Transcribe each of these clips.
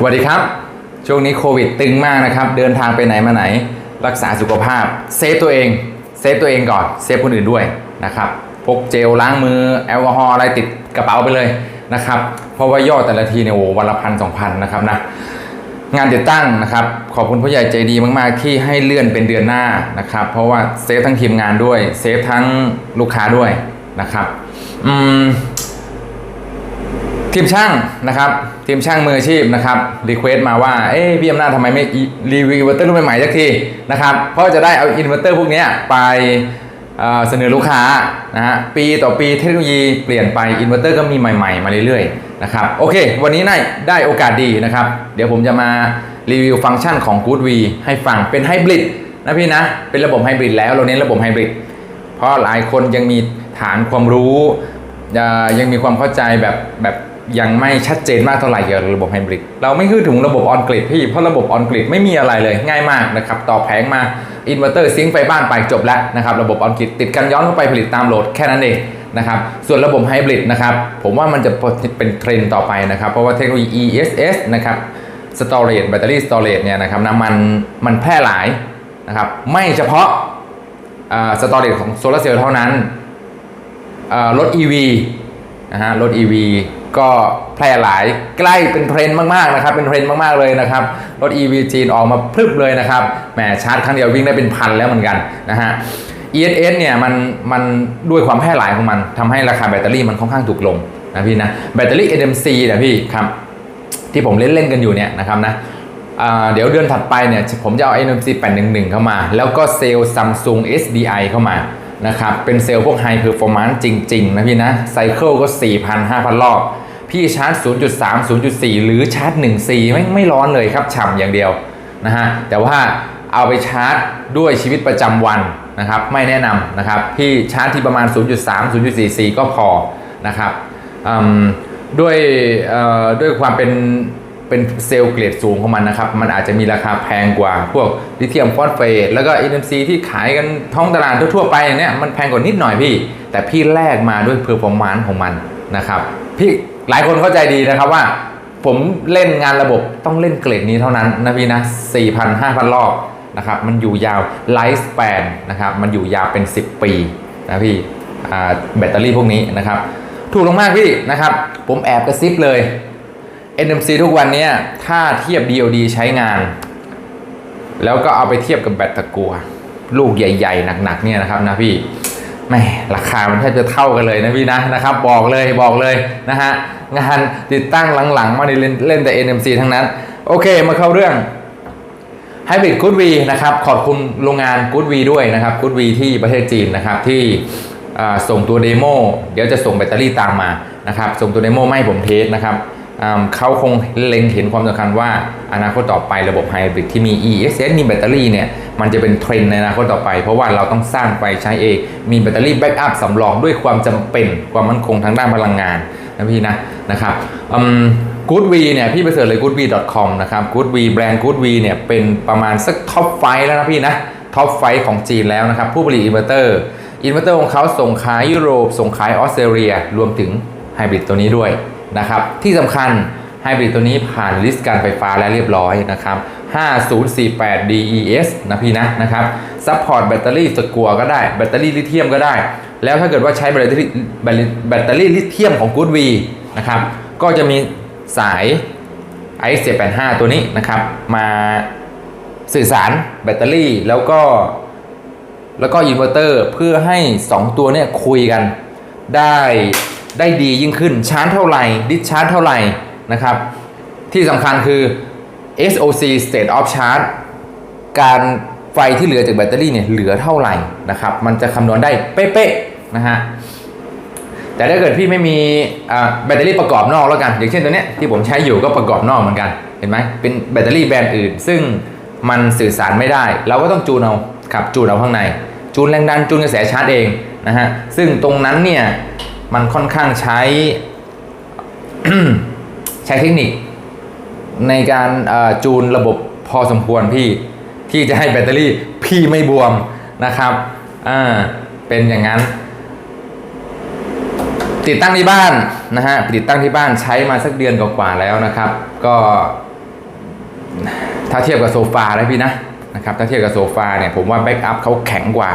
สวัสดีครับ ช่วงนี้โควิดตึงมากนะครับ เดินทางไปไหนมาไหน รักษาสุขภาพ เซฟตัวเอง เซฟตัวเองก่อน เซฟคนอื่นด้วยนะครับ พกเจลล้างมือ แอลกอฮอล์อะไรติดกระเป๋าไปเลยนะครับ เพราะว่ายอดแต่ละทีเนี่ยโอ้วันละพันสองพันนะครับนะ งานติดตั้งนะครับ ขอบคุณผู้ใหญ่ใจดีมากๆ ที่ให้เลื่อนเป็นเดือนหน้านะครับ เพราะว่าเซฟทั้งทีมงานด้วย เซฟทั้งลูกค้าด้วยนะครับ อืม ทีมช่างนะครับทีมช่างมืออาชีพนะครับรีเควสต์มาว่าเอ้พี่อำนาจทำไมไม่รีวิวอินเวอร์เตอร์รุ่นใหม่ๆสักทีนะครับเพราะจะได้เอาอินเวอร์เตอร์พวกนี้ไปเเสนอลูกค้านะฮะปีต่อปีเทคโนโลยีเปลี่ยนไปอินเวอร์เตอร์ก็มีใหม่ๆ มาเรื่อยๆนะครับโอเค วันนี้ได้ได้โอกาสดีนะครับ เดี๋ยวผมจะมารีวิวฟังก์ชันของ Good V ให้ฟังเป็นไฮบริดนะพี่นะเป็นระบบไฮบริดแล้วเราเน้นระบบไฮบริดเพราะหลายคนยังมีฐานความรู้ยังมีความเข้าใจแบบแบบ ยังไม่ชัดเจนมากเท่าไหร่เกี่ยวกับระบบไฮบริด เราไม่คือถึงระบบออนกริดพี่ เพราะระบบออนกริดไม่มีอะไรเลยง่ายมากนะครับ ต่อแผงมาอินเวอร์เตอร์ซิงไฟบ้านไปจบแล้วนะครับ ระบบออนกริดติดกันย้อนเข้าไปผลิตตามโหลดแค่นั้นเองนะครับส่วนระบบไฮบริดนะครับผมว่ามันจะเป็นเทรนด์ต่อไปนะครับ เพราะว่าเทคโนโลยี ESS นะครับ storage แบตเตอรี่ storage เนี่ยนะครับนะมันมันแพร่หลายนะครับไม่เฉพาะสตอรี่ของโซลาร์เซลล์เท่านั้นรถ EV นะฮะรถ EV ก็แพร่หลายใกล้เป็นเทรนด์มากๆนะครับเป็นเทรนด์มากๆเลยนะครับรถ EV จีนออกมาพรึบเลยนะครับแหมชาร์จครั้งเดียววิ่งได้เป็นพันแล้วเหมือนกันนะฮะ ESS เนี่ยมันมันด้วยความแพร่หลายของมันทำให้ราคาแบตเตอรี่มันค่อนข้างถูกลงนะพี่นะแบตเตอรี่ NMC นะพี่ครับที่ผมเล่นเล่นๆกันอยู่เนี่ยนะครับนะเดี๋ยวเดือนถัดไปเนี่ยผมจะเอา NMC 811 เข้ามา แล้วก็เซลล์ Samsung SDI เข้ามา นะครับ เป็นเซลล์พวก High Performance จริง ๆ นะพี่นะ ไซเคิลก็ 4,000 5,000 รอบ พี่ชาร์จ 0.3 0.4 หรือชาร์จ 1C ไม่ไม่ร้อนเลยครับ ฉ่ำอย่างเดียวนะฮะ แต่ว่าเอาไปชาร์จด้วยชีวิตประจำวันนะครับ ไม่แนะนำนะครับ พี่ชาร์จที่ประมาณ 0.3 0.44 ก็พอนะครับด้วยด้วยความเป็น เป็นเซลล์เกรดสูงของมันนะครับ มันอาจจะมีราคาแพงกว่า พวกลิเธียมฟอสเฟตแล้วก็ NMC ที่ขายกันท้องตลาดทั่วๆไปเนี่ยมันแพงกว่านิดหน่อยพี่ แต่พี่แลกมาด้วยเพอร์ฟอร์มานซ์ของมันนะครับพี่หลายคนเข้าใจดีนะครับว่า ผมเล่นงานระบบต้องเล่นเกรดนี้เท่านั้นนะพี่นะ4,000 5,000 รอบนะครับมันอยู่ยาวไลฟ์สเปนนะครับมันอยู่ยาวเป็น 10 ปีนะพี่แบตเตอรี่พวกนี้นะครับถูกลงมากพี่นะครับ ผมแอบกระซิบเลย NMC ทุกวันนี้ถ้าเทียบ DOD ใช้งาน แล้วก็เอาไปเทียบกับแบตตะกัว ลูกใหญ่ ๆ หนัก ๆ เนี่ยนะครับนะพี่แม่ราคามันแทบจะเท่ากันเลยนะพี่นะนะครับ บอกเลยบอกเลยนะฮะงานติดตั้งหลัง ๆ มาในเล่นแต่ NMC ทั้งนั้น โอเคมาเข้าเรื่องไฮบริดกูดวีนะครับขอบคุณโรงงานกูดวีด้วยนะครับกูดวีที่ประเทศจีนนะครับที่ส่งตัวเดโมเดี๋ยวจะส่งแบตเตอรี่ตามมานะครับส่งตัวเดโมมาให้ผมเทสนะครับ เขาคงเล็งเห็นความสำคัญว่าอนาคตต่อไประบบไฮบริดที่มี ESS มีแบตเตอรี่เนี่ยมันจะเป็นเทรนในอนาคตต่อไป เพราะว่าเราต้องสร้างไฟใช้เอง มีแบตเตอรี่แบ็กอัพสำรองด้วยความจำเป็นความมั่นคงทางด้านพลังงานนะพี่นะนะครับอืม Good V เนี่ยพี่ไปเสิร์ชเลย goodv.com นะครับ Good V แบรนด์ Good V เนี่ยเป็นประมาณสักท็อปไฟแล้วนะพี่นะท็อปไฟของจีนแล้วนะครับผู้ผลิตอินเวอร์เตอร์อินเวอร์เตอร์ของเขาส่งขายยุโรป ส่งขายออสเตรเลีย รวมถึงไฮบริดตัวนี้ด้วย นะครับ ที่สำคัญไฮบริดตัวนี้ผ่านลิสต์การไฟฟ้าแล้วเรียบร้อยนะครับ 5048 DES นะพี่นะนะครับซัพพอร์ตแบตเตอรี่สกัวก็ได้แบตเตอรี่ลิเธียมก็ได้ แล้วถ้าเกิดว่าใช้แบตเตอรี่แบตแบตเตอรี่ลิเธียมของ Good V นะครับก็จะมีสาย i 7 8 5ตัวนี้นะครับมาสื่อสารแบตเตอรี่แล้วก็แล้วก็อินเวอร์เตอร์เพื่อให้ 2 ตัวเนี่ยคุยกันได้ ได้ดียิ่งขึ้นชาร์จเท่าไหร่ดิสชาร์จเท่าไหร่นะครับ ที่สำคัญคือ SOC state of charge การไฟที่เหลือจากแบตเตอรี่เนี่ยเหลือเท่าไหร่นะครับ มันจะคำนวณได้เป๊ะๆนะฮะแต่ถ้าเกิดพี่ไม่มีแบตเตอรี่ประกอบนอกแล้วกัน อย่างเช่นตัวเนี้ยที่ผมใช้อยู่ก็ประกอบนอกเหมือนกัน เห็นไหมเป็นแบตเตอรี่แบรนด์อื่น ซึ่งมันสื่อสารไม่ได้ เราก็ต้องจูนเอาครับจูนเอาข้างใน จูนแรงดันจูนกระแสชาร์จเองนะฮะซึ่งตรงนั้นเนี่ย มันค่อนข้างใช้ใช้เทคนิค ในการจูนระบบพอสมควรพี่ ที่จะให้แบตเตอรี่พี่ไม่บวมนะครับอ่าเป็นอย่างนั้น ติดตั้งที่บ้านนะฮะติดตั้งที่บ้านใช้มาสักเดือนกว่าๆแล้วนะครับ ก็ ถ้าเทียบกับโซฟาแล้วพี่นะนะครับถ้าเทียบกับโซฟาเนี่ยผมว่าแบ็กอัพเขาแข็งกว่า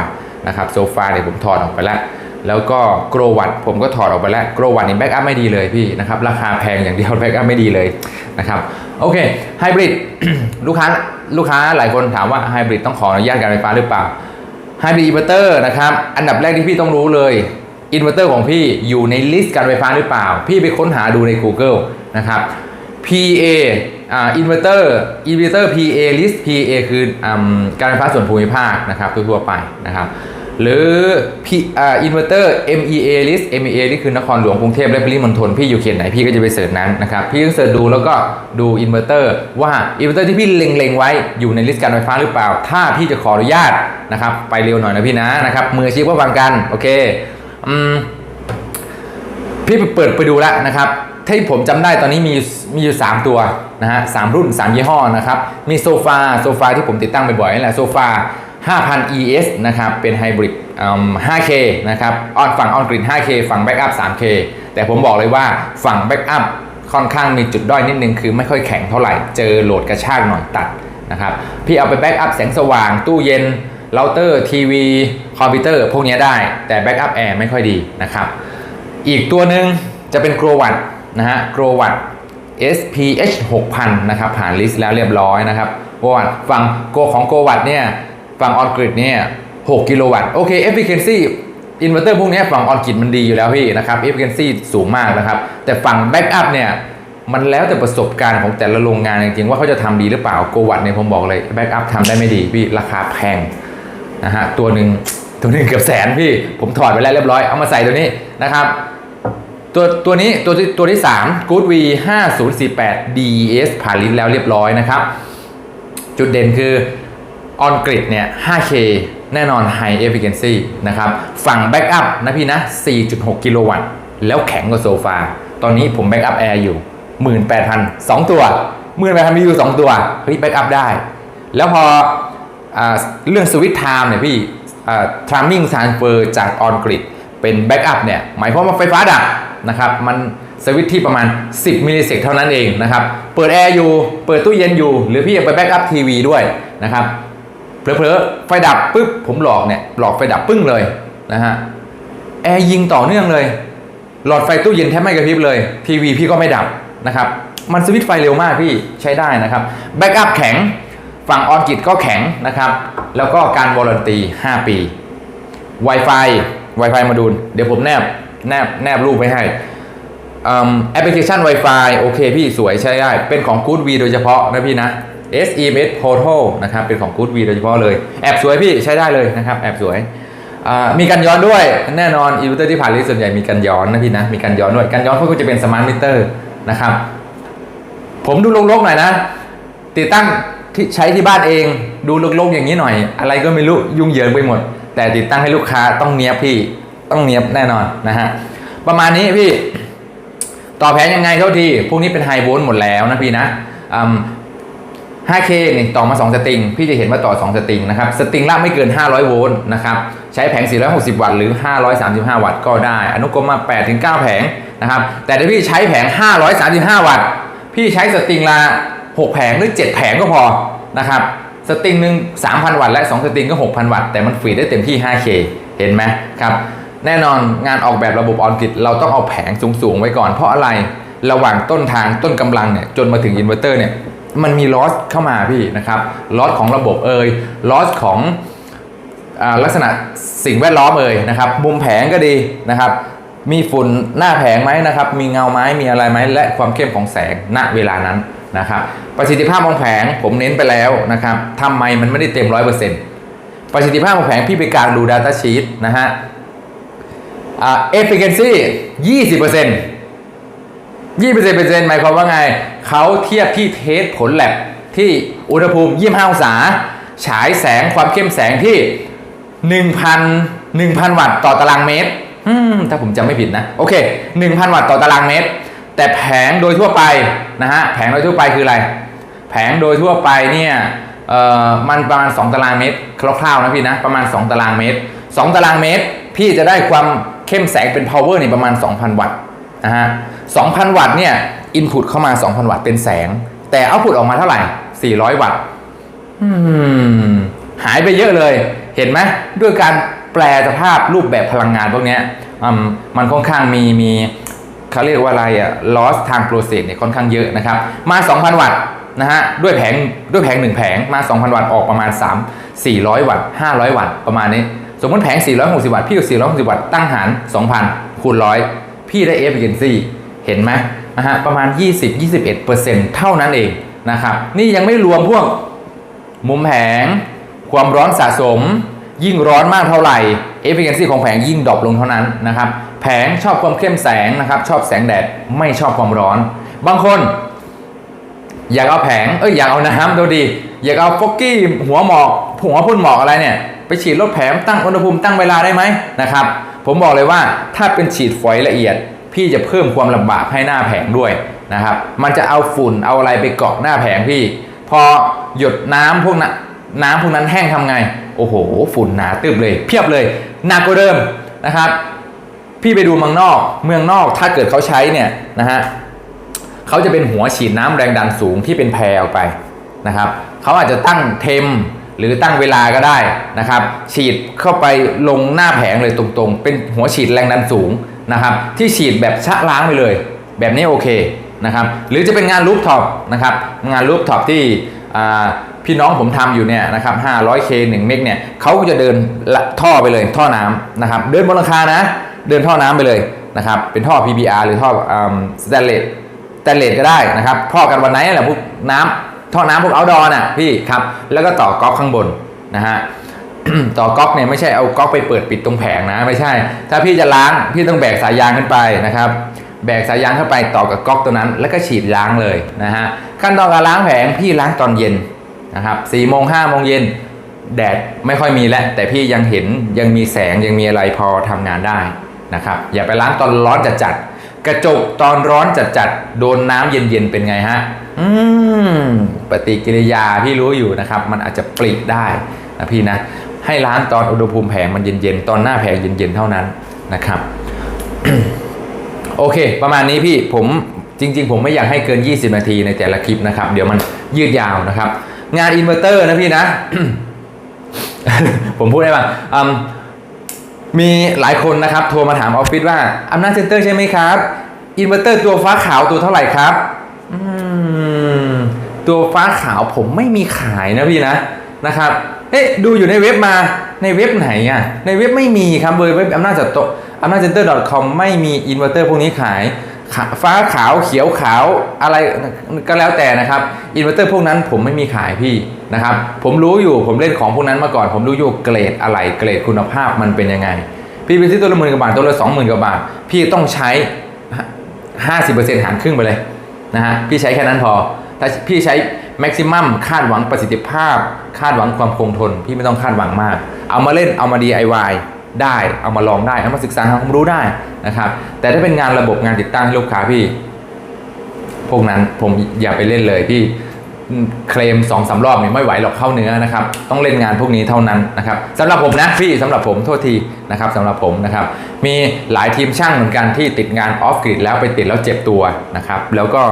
นะครับโซฟาเนี่ยผมถอดออกไปแล้ว แล้วก็โกรวัตผมก็ถอดออกไปแล้วโกรวัตนี่แบ็กอัพไม่ดีเลยพี่นะครับราคาแพงอย่างเดียวแบ็กอัพไม่ดีเลยนะครับโอเคไฮบริดลูกค้าลูกค้าหลายคนถามว่าไฮบริดต้องขออนุญาตการไฟฟ้าหรือเปล่าไฮบริดอินเวอร์เตอร์นะครับอันดับแรกที่พี่ต้องรู้เลยอินเวอร์เตอร์ของพี่อยู่ในลิสต์การไฟฟ้าหรือเปล่า พี่ไปค้นหาดูใน Google นะครับ PA อ่าอินเวอร์เตอร์อินเวอร์เตอร์ PA list PA คืออำการไฟฟ้าส่วนภูมิภาคนะครับทั่วไปนะครับ หรือ P อ่าอินเวอร์เตอร์ MEA list MEA นี่คือนครหลวงกรุงเทพและปริมณฑลพี่อยู่เขตไหนพี่ก็จะไปเสิร์ชนั้นนะครับพี่ก็เสิร์ชดูแล้วก็ดูอินเวอร์เตอร์ว่าอินเวอร์เตอร์ที่พี่เล็งๆไว้อยู่ในลิสต์การไฟฟ้าหรือเปล่า ถ้าพี่จะขออนุญาตนะครับไปเร็วหน่อยนะพี่นะนะครับมืออาชีพก็ฟังกันโอเคอืมพี่ไปเปิดไปดูแล้วนะครับที่ผมจำได้ตอนนี้มีมีอยู่ 3 ตัวนะฮะสามรุ่น 3 ยี่ห้อนะครับมีโซฟาโซฟาที่ผมติดตั้งบ่อยๆนี่แหละโซฟา 5,000 ES นะครับ เป็นไฮบริด 5K นะครับออนฝั่งออนกริด 5K ฝั่งแบ็กอัพ 3K แต่ผมบอกเลยว่าฝั่งแบ็กอัพค่อนข้างมีจุดด้อยนิดนึง คือไม่ค่อยแข็งเท่าไหร่ เจอโหลดกระชากหน่อยตัดนะครับ พี่เอาไปแบ็กอัพแสงสว่าง ตู้เย็นเราเตอร์ทีวีคอมพิวเตอร์ พวกเนี้ยได้ แต่แบ็กอัพแอร์ไม่ค่อยดีนะครับ อีกตัวหนึ่งจะเป็น g r o w a t นะฮะ g r o w a t SPH 6000 นะครับ ผ่านลิสต์แล้วเรียบร้อยนะครับ g r o w a t ฝั่งโกของ g r o w a t เนี่ย ฝั่ง on grid เนี่ย6กิโลวัตต์โอเค efficiency อินเวอร์เตอร์พวกนี้ฝั่ง on grid มันดีอยู่แล้วพี่นะครับ efficiency สูงมากนะครับ แต่ฝั่ง backup เนี่ยมันแล้วแต่ประสบการณ์ของแต่ละโรงงานจริงๆว่าเขาจะทำดีหรือเปล่า g r o w a t เนี่ยผมบอกเลย backup ทำได้ไม่ดีพี่ราคาแพงนะฮะตัวหนึ่งตัวหนึ่งเกือบแสนพี่ ผมถอดไปแล้วเรียบร้อยเอามาใส่ตัวนี้นะครับตัวตัวนี้ตัวที่ตัวที่3 Good V 5048 DES ผ่านลิ้นแล้วเรียบร้อยนะครับ จุดเด่นคือ on grid เนี่ย 5K แน่นอน high efficiency นะครับ ฝั่ง backup นะพี่นะ 4.6 กิโลวัตต์ แล้วแข็งกว่าโซฟา ตอนนี้ผม backup air อยู่ 18,000 2 ตัว 18,000มีอยู่ 2 ตัว เฮ้ย backup ได้ แล้วพออเรื่อง switch time เนี่ยพี่อ่า timing transfer จาก on grid เป็น backup เนี่ย หมายความว่าไฟฟ้าดับนะครับ มันสวิตช์ที่ประมาณ 10มิลลิเซกเท่านั้นเองนะครับ เปิดแอร์อยู่ เปิดตู้เย็นอยู่ หรือพี่ไปแบ็กอัพทีวีด้วยนะครับ เผลอๆไฟดับปุ๊บผมหลอกเนี่ยหลอกไฟดับปึ้งเลยนะฮะแอร์ยิงต่อเนื่องเลย หลอดไฟตู้เย็นแทบไม่กระพริบเลย ทีวีพี่ก็ไม่ดับนะครับ มันสวิตช์ไฟเร็วมากพี่ใช้ได้นะครับแบ็กอัพแข็งฝั่งออนกิตก็แข็งนะครับ แล้วก็การวอร์นตี5 ปี Wi-Fi Wi-Fi มาดูเดี๋ยวผมแนบแนบแนบรูปไว้ให้แอปพลิเคชัน Wi-Fi โอเคพี่สวยใช้ได้ เป็นของ Good V โดยเฉพาะนะพี่นะ SEMS Portal นะครับเป็นของ Good V โดยเฉพาะเลย แอบสวยพี่ใช้ได้เลยนะครับ แอบสวย มีกันย้อนด้วยแน่นอนอินเวอร์เตอร์ที่ผ่านลิสต์ส่วนใหญ่มีกันย้อนนะพี่นะมีกันย้อนด้วยกันย้อนเขาก็จะเป็นสมาร์ทมิเตอร์นะครับ ผมดูลกๆหน่อยนะ ติดตั้งที่ใช้ที่บ้านเองดูลกๆอย่างนี้หน่อย อะไรก็ไม่รู้ยุ่งเหยิงไปหมด แต่ติดตั้งให้ลูกค้าต้องเนี้ยบพี่ต้องเนี้ยบแน่นอนนะฮะประมาณนี้พี่ต่อแผนยังไงเท่าทีพวกนี้เป็นไฮโวลต์หมดแล้วนะพี่นะอืม 5K นี่ต่อมา2สตริง พี่จะเห็นว่าต่อ 2 สตริงนะครับ สตริงละไม่เกิน 500 โวลต์นะครับ ใช้แผง 460 วัตต์หรือ 535 วัตต์ก็ได้ อนุกรมมา8-9แผงนะครับ แต่ถ้าพี่ใช้แผง 535 วัตต์ พี่ใช้สตริงละ6 แผงหรือ 7 แผงก็พอนะครับ สตริงหนึ่ง3,000 วัตต์และ 2 สตริงก็ 6,000 วัตต์ แต่มันฟรีได้เต็มที่ 5K เห็นไหมครับ แน่นอนงานออกแบบระบบออนกริดเราต้องเอาแผงสูงๆไว้ก่อน เพราะอะไร ระหว่างต้นทางต้นกำลังเนี่ยจนมาถึงอินเวอร์เตอร์เนี่ย มันมีลอสเข้ามาพี่นะครับลอสของระบบเอ่ยลอสของอลักษณะสิ่งแวดล้อมเอ่ยนะครับ มุมแผงก็ดีนะครับ มีฝุ่นหน้าแผงไหมนะครับ มีเงาไหมมีอะไรไหมและความเข้มของแสงณเวลานั้นนะครับ ประสิทธิภาพของแผงผมเน้นไปแล้วนะครับทำไมมันไม่ได้เต็มร้อยเปอร์เซ็นต์ประสิทธิภาพของแผงพี่ไปการดู Data Sheet นะฮะเอ่า efficiency 20%เปอร์เซ็นต์ ยี่เปอร์เซ็นต์เปอร์เซ็นต์หมายความว่าไง เขาเทียบที่เทสผลแลบที่อุณหภูมิ25องศา ฉายแสงความเข้มแสงที่1,000 1,000วัตต์ต่อตารางเมตรอืมถ้าผมจำไม่ผิดนะ โอเค1,000วัตต์ต่อตารางเมตร แต่แผงโดยทั่วไปนะฮะแผงโดยทั่วไปคืออะไร แผงโดยทั่วไปเนี่ยเอ่อมันประมาณ 2 ตารางเมตร คร่าวๆนะพี่นะประมาณ 2 ตารางเมตร 2 ตารางเมตร พี่จะได้ความเข้มแสงเป็น power นี่ประมาณ 2,000 วัตต์นะฮะ 2,000 วัตต์เนี่ยอินพุตเข้ามา 2,000 วัตต์เป็นแสง แต่เอาพุตออกมาเท่าไหร่ 400 วัตต์อืมหายไปเยอะเลย เห็นไหมด้วยการแปลสภาพรูปแบบพลังงานพวกเนี้ยมันค่อนข้างมีมีเขาเรียกว่าอะไรอะ loss ทาง process เนี่ยค่อนข้างเยอะนะครับ มา 2,000 วัตต์นะฮะด้วยแผงด้วยแผงหนึ่งแผงมา 2,000 วัตต์ออกประมาณ 3 400 วัตต์500 วัตต์ประมาณนี้ สมมติแผง 460 วัตต์พี่เอา460 วัตต์ตั้งหาร 2,000 คูณร้อยพี่ได้ efficiency เห็นไหมนะฮะประมาณ 20-21%เท่านั้นเองนะครับนี่ยังไม่รวมพวกมุมแผง ความร้อนสะสม ยิ่งร้อนมากเท่าไหร่ efficiency ของแผงยิ่งดรอปลงเท่านั้นนะครับแผงชอบความเข้มแสงนะครับชอบแสงแดดไม่ชอบความร้อน บางคน อยากเอาแผงเอ้ยอยากเอาน้ำดูดี อยากเอาฟอกกี้หัวหมอกหัวพ่นหมอกอะไรเนี่ยไปฉีดลดแผงตั้งอุณหภูมิตั้งเวลาได้ไหมนะครับผมบอกเลยว่าถ้าเป็นฉีดฝอยละเอียด พี่จะเพิ่มความลำบากให้หน้าแผงด้วยนะครับ มันจะเอาฝุ่นเอาอะไรไปเกาะหน้าแผงพี่ พอหยดน้ำพวกนั้นน้ำพวกนั้นแห้งทำไง โอ้โห ฝุ่นหนาตึบเลย เพียบเลยหนักกว่าเดิมนะครับ พี่ไปดูเมืองนอก เมืองนอกถ้าเกิดเขาใช้เนี่ยนะฮะเขาจะเป็นหัวฉีดน้ำแรงดันสูงที่เป็นแพรออกไปนะครับเขาอาจจะตั้งเทมหรือตั้งเวลาก็ได้นะครับ ฉีดเข้าไปลงหน้าแผงเลยตรงๆ เป็นหัวฉีดแรงดันสูง นะครับที่ฉีดแบบชะล้างไปเลย แบบนี้โอเคนะครับหรือจะเป็นงานรูปท็อปนะครับงานรูปท็อปที่พี่น้องผมทำอยู่เนี่ยนะครับ 500K 1 เมกเนี่ยเขาก็จะเดินท่อไปเลยท่อน้ำนะครับเดินบนหลังคานะ เดินท่อน้ำไปเลยนะครับเป็นท่อ PBR หรือท่อสแตนเลสสแตนเลสก็ได้นะครับท่อกันวันไหนแหละพวกน้ำท่อน้ำพวกเอาดอน่ะพี่ครับแล้วก็ต่อก๊อกข้างบนนะฮะ ต่อก๊อกเนี่ยไม่ใช่เอาก๊อกไปเปิดปิดตรงแผงนะ ไม่ใช่ ถ้าพี่จะล้างพี่ต้องแบกสายยางขึ้นไปนะครับ แบกสายยางเข้าไปต่อกับก๊อกตัวนั้น แล้วก็ฉีดล้างเลยนะฮะขั้นตอนการล้างแผงพี่ล้างตอนเย็นนะครับสี่โมงห้าโมงเย็นแดดไม่ค่อยมีแล้วแต่พี่ยังเห็นยังมีแสงยังมีอะไรพอทำงานได้นะครับอย่าไปล้างตอนร้อนจัดๆกระจกตอนร้อนจัดๆโดนน้ำเย็นๆเป็นไงฮะอืมปฏิกิริยาพี่รู้อยู่นะครับ มันอาจจะปลิได้นะพี่นะ ให้ล้างตอนอุณหภูมิแผงมันเย็นๆ ตอนหน้าแผงเย็นๆ เท่านั้นนะครับ โอเค ประมาณนี้พี่ผมจริง ๆ ผมไม่อยากให้เกิน 20 นาทีในแต่ละคลิปนะครับ เดี๋ยวมันยืดยาวนะครับ งานอินเวอร์เตอร์นะพี่นะ ผมพูดได้ป่ะมมีหลายคนนะครับ โทรมาถามออฟฟิศว่าอำนาจเซ็นเตอร์ใช่ไหมครับอินเวอร์เตอร์ตัวฟ้าขาวตัวเท่าไหร่ครับตัวฟ้าขาวผมไม่มีขายนะพี่นะนะครับ เอ๊ะดูอยู่ในเว็บมาในเว็บไหนอะในเว็บไม่มีครับเว็บอำนาจจัดโตอำนาจเซ็นเตอร์ .com ไม่มีอินเวอร์เตอร์พวกนี้ขายฟ้าขาวเขียวขาวอะไรก็แล้วแต่นะครับอินเวอร์เตอร์พวกนั้นผมไม่มีขายพี่นะครับผมรู้อยู่ผมเล่นของพวกนั้นมาก่อน ผมรู้อยู่เกรดอะไรเกรดคุณภาพมันเป็นยังไง พี่ไปซื้อตัวละหมื่นกว่าบาทตัวละสองหมื่นกว่าบาท พี่ต้องใช้ห้าสิบเปอร์เซ็นต์หารครึ่งไปเลยนะฮะพี่ใช้แค่นั้นพอถ้าพี่ใช้ แม็กซิมัมคาดหวังประสิทธิภาพ คาดหวังความคงทน พี่ไม่ต้องคาดหวังมาก เอามาเล่นเอามา DIY ได้ เอามาลองได้ เอามาศึกษาหาความรู้ได้นะครับ แต่ถ้าเป็นงานระบบงานติดตั้งให้ลูกค้าพี่ พวกนั้นผมอย่าไปเล่นเลยพี่ เคลมสองสารอบเนี่ยไม่ไหวหรอกเข้าเนื้อนะครับ ต้องเล่นงานพวกนี้เท่านั้นนะครับสำหรับผมนะพี่สำหรับผมโทษทีนะครับสำหรับผมนะครับ มีหลายทีมช่างเหมือนกันที่ติดงานออฟกริดแล้วไปติดแล้วเจ็บตัวนะครับ แล้วก็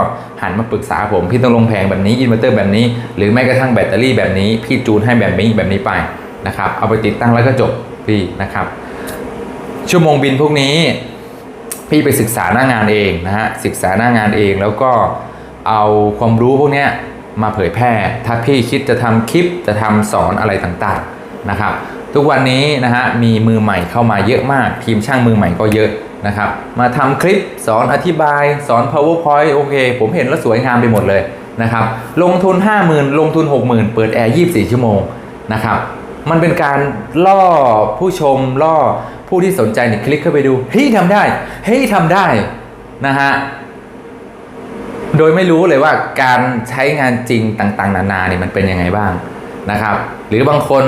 หันมาปรึกษาผม พี่ต้องลงแผงแบบนี้อินเวอร์เตอร์แบบนี้ หรือแม้กระทั่งแบตเตอรี่แบบนี้ พี่จูนให้แบบนี้แบบนี้ไปนะครับ เอาไปติดตั้งแล้วก็จบพี่นะครับ ชั่วโมงบินพวกนี้ พี่ไปศึกษาหน้างานเองนะฮะศึกษาหน้างานเองแล้วก็เอาความรู้พวกเนี้ย มาเผยแพร่ ถ้าพี่คิดจะทำคลิปจะทำสอนอะไรต่างๆนะครับทุกวันนี้นะฮะมีมือใหม่เข้ามาเยอะมาก ทีมช่างมือใหม่ก็เยอะนะครับมาทำคลิปสอนอธิบาย สอน powerpoint โอเค ผมเห็นแล้วสวยงามไปหมดเลยนะครับลงทุน 50,000 ลงทุน 60,000 เปิดแอร์ 24 ชั่วโมงนะครับมันเป็นการล่อผู้ชมล่อผู้ที่สนใจเนี่ยคลิกเข้าไปดูเฮ้ยทำได้เฮ้ยทำได้นะฮะ โดยไม่รู้เลยว่าการใช้งานจริงต่างๆ นานาเนี่ยมันเป็นยังไงบ้างนะครับ หรือบางคน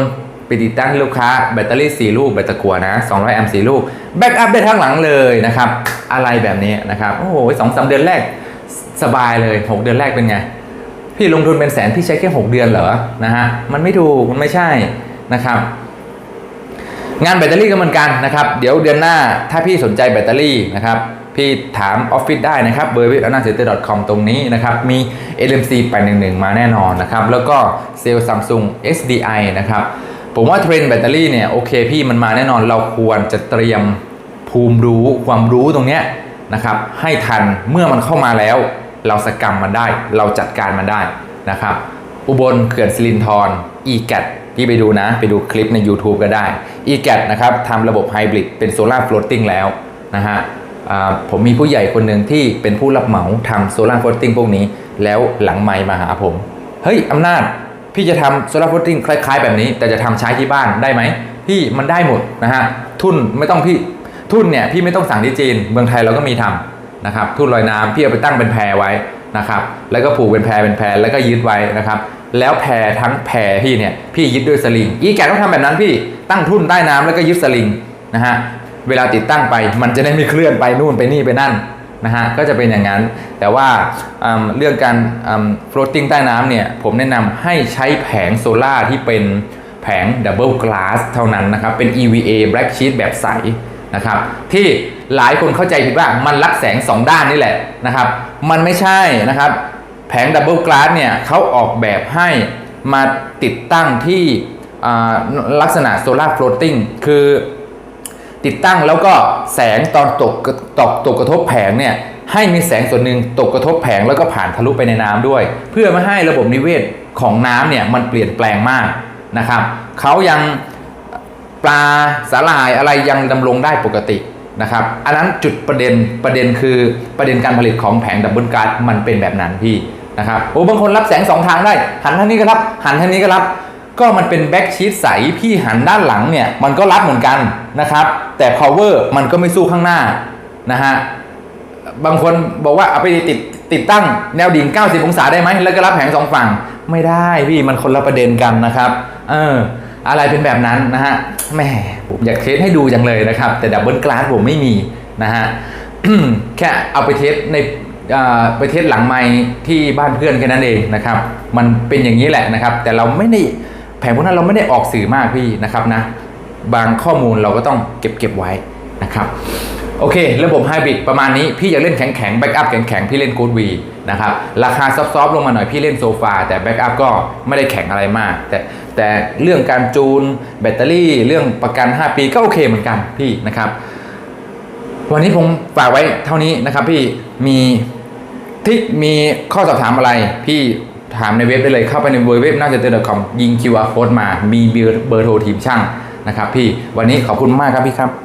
ไปติดตั้งลูกค้าแบตเตอรี่ 4 ลูกแบตตอกัวนะ 200 แอมป์ 4 ลูก แบ็กอัพได้ทั้งหลังเลยนะครับ อะไรแบบนี้นะครับ โอ้โหสองสามเดือนแรกสบายเลย 6 เดือนแรกเป็นไง พี่ลงทุนเป็นแสนพี่ใช้แค่ 6 เดือนเหรอ นะฮะ มันไม่ถูก มันไม่ใช่นะครับ งานแบตเตอรี่ก็เหมือนกันนะครับ เดี๋ยวเดือนหน้าถ้าพี่สนใจแบตเตอรี่นะครับ พี่ถามออฟฟิศได้นะครับ b e r w i t a n a c e n t e r c o m ตรงนี้นะครับมี LMC 811 มาแน่นอนนะครับแล้วก็เซลล์ Samsung SDI นะครับผมว่าเทรนด์แบตเตอรี่เนี่ยโอเคพี่มันมาแน่นอนเราควรจะเตรียมภูมิรู้ความรู้ตรงเนี้ยนะครับให้ทันเมื่อมันเข้ามาแล้ว เราสกรรมมันได้ เราจัดการมันได้นะครับอุบลเขื่อนสิรินธร e g a t พี่ไปดูนะ ไปดูคลิปใน YouTube ก็ได้ e g a t นะครับทำระบบไฮบริดเป็นโซลาร์ฟล o ตติ้งแล้วนะฮะ ผมมีผู้ใหญ่คนหนึ่งที่เป็นผู้รับเหมาทำโซลาร์ฟล o ตติ้งพวกนี้ แล้วหลังไมค์มาหาผม เฮ้ยอำนาจ พี่จะทำโซลาร์ฟล o ตติ้งคล้าย ๆ แบบนี้ แต่จะทำใช้ที่บ้านได้ไหมพี่มันได้หมดนะฮะทุนไม่ต้องพี่ทุนเนี่ยพี่ไม่ต้องสั่งที่จีน เมืองไทยเราก็มีทำนะครับทุนลอยน้ำพี่เอาไปตั้งเป็นแพรไว้นะครับแล้วก็ผูกเป็นแพรเป็นแพรแล้วก็ยึดไว้นะครับแล้วแพรทั้งแพรพี่เนี่ยพี่ยึดด้วยสลิง อีแกต้องทำแบบนั้นพี่ตั้งทุ่นใต้น้ำแล้วก็ยึดสลิงนะฮะ เวลาติดตั้งไปมันจะได้ไม่เคลื่อนไปนู่นไปนี่ไปนั่นนะฮะก็จะเป็นอย่างนั้น แต่ว่าเรื่องการ floating ใต้น้ำเนี่ยผมแนะนำให้ใช้แผงโซล่าที่เป็นแผง double glass เท่านั้นนะครับ เป็น EVA black sheet แบบใสนะครับที่หลายคนเข้าใจผิดว่ามันรับแสง 2 ด้านนี่แหละนะครับ มันไม่ใช่นะครับ แผง double glass เนี่ยเขาออกแบบให้มาติดตั้งที่ลักษณะ solar floating คือ ติดตั้งแล้วก็แสงตอนตกตกตกกระทบแผงเนี่ยให้มีแสงส่วนหนึ่งตกกระทบแผงแล้วก็ผ่านทะลุไปในน้ำด้วย เพื่อไม่ให้ระบบนิเวศของน้ำเนี่ยมันเปลี่ยนแปลงมากนะครับเขายังปลาสาหร่ายอะไรยังดำรงได้ปกตินะครับอันนั้นจุดประเด็นประเด็นคือประเด็นการผลิตของแผงดับเบิลการ์ดมันเป็นแบบนั้นพี่นะครับโอ้บางคนรับแสงสองทางได้ หันทางนี้ก็รับ หันทางนี้ก็รับ ก็มันเป็นแบ็กชีตใสพี่หันด้านหลังเนี่ยมันก็รับเหมือนกันนะครับแต่ power มันก็ไม่สู้ข้างหน้านะฮะบางคนบอกว่าเอาไปติดติดตั้งแนวดิ่ง 90 องศาได้ไหมแล้วก็รับแผงสองฝั่งไม่ได้พี่มันคนละประเด็นกันนะครับเอออะไรเป็นแบบนั้นนะฮะแหม่ผมอยากเทสให้ดูจังเลยนะครับ แต่ดับเบิลกลาสผมไม่มีนะฮะแค่เอาไปเทสในไปเทสหลังไม้ที่บ้านเพื่อนแค่นั้นเองนะครับ มันเป็นอย่างนี้แหละนะครับ แต่เราไม่ได้ ผงพวกนั้นเราไม่ได้ออกสื่อมากพี่นะครับนะ บางข้อมูลเราก็ต้องเก็บเก็บไว้นะครับโอเค ระบบไฮบริดประมาณนี้ พี่อยากเล่นแข็งแข็งแบ็กอัพแข็งแข็งพี่เล่นกูดวีนะครับ ราคาซอฟลงมาหน่อยพี่เล่นโซฟาแต่แบ็กอัพก็ไม่ได้แข็งอะไรมาก แต่แต่เรื่องการจูนแบตเตอรี่ เรื่องประกัน 5 ปีก็โอเคเหมือนกันพี่นะครับ วันนี้ผมฝากไว้เท่านี้นะครับพี่มีที่มีข้อสอบถามอะไรพี่ ถามในเว็บได้เลยเข้าไปในเว็บน่าจะเตอน .com ยิง QR code มามีเบอร์เบอร์โทรทีมช่างนะครับพี่วันนี้ขอบคุณมากครับพี่ครับ